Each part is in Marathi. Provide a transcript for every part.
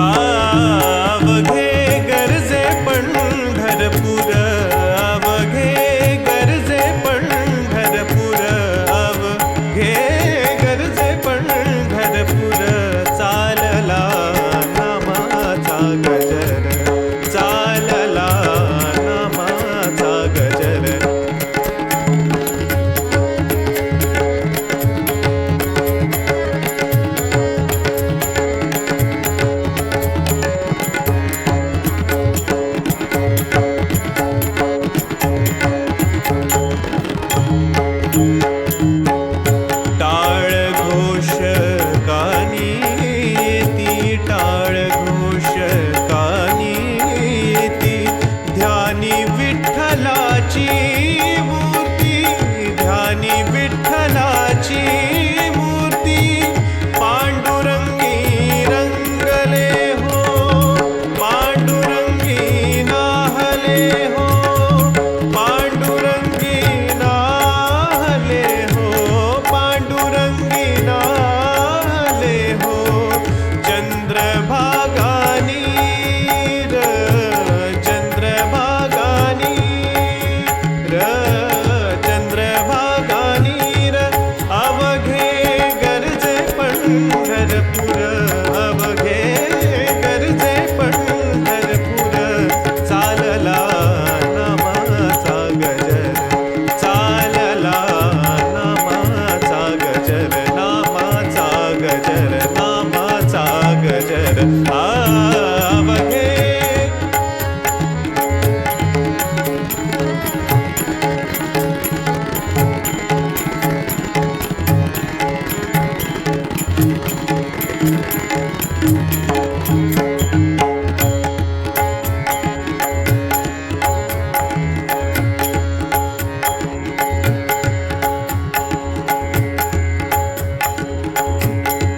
Ah.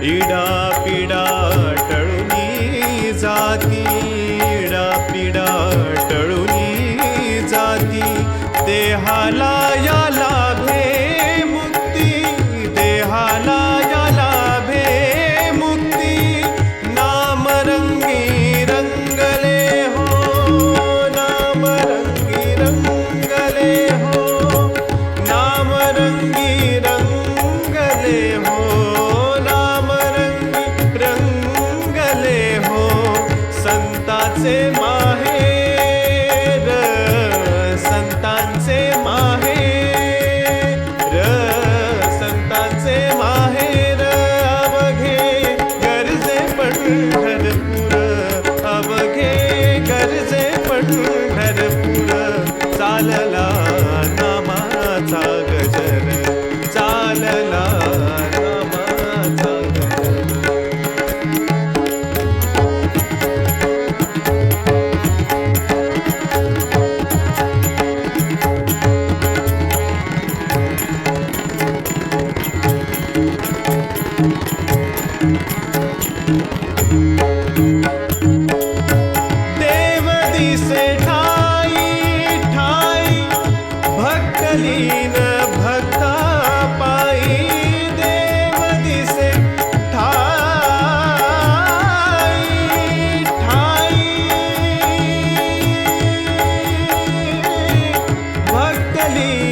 ida देहाला या लाभे मुक्ती देहाला याला लाभे मुक्ती नाम रंगी रंगले हो नाम रंगी रंगले हो नाम रंगी चालला नामाचा गजर. चालला नामाचा गजर. देव दिसे ठा ली